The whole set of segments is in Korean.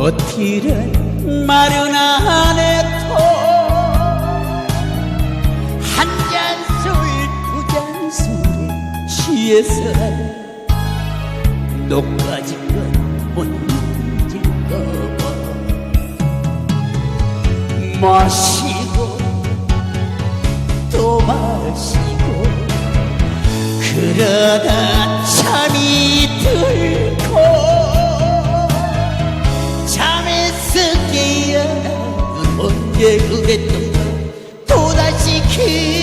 거칠은 마른 안에 토한 잔 술 두 잔 술에 취해서 너까지 건못 잊을까 봐 마시고 또 마시고 그러다 잠이 들고 깨어나 언제 그랬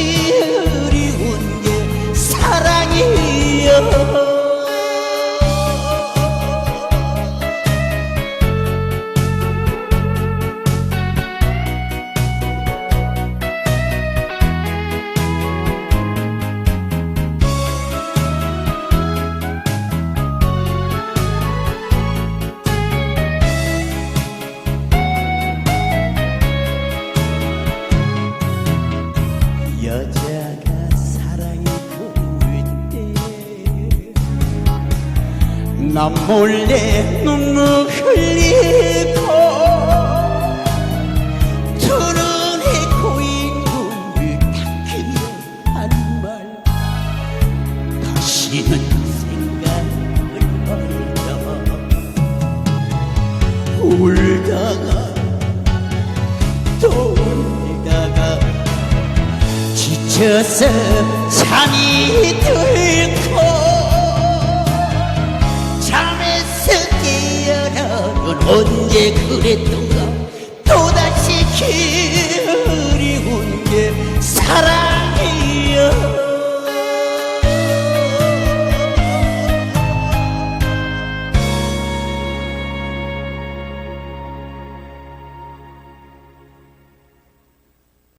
때난 몰래 눈물 흘리고 두 눈에 고인 눈을 닦으며 하는 말. 다시는 생각을 버려. 울다가 또 울다가 지쳐서 잠이 들고 언제 그랬던가? 또다시 그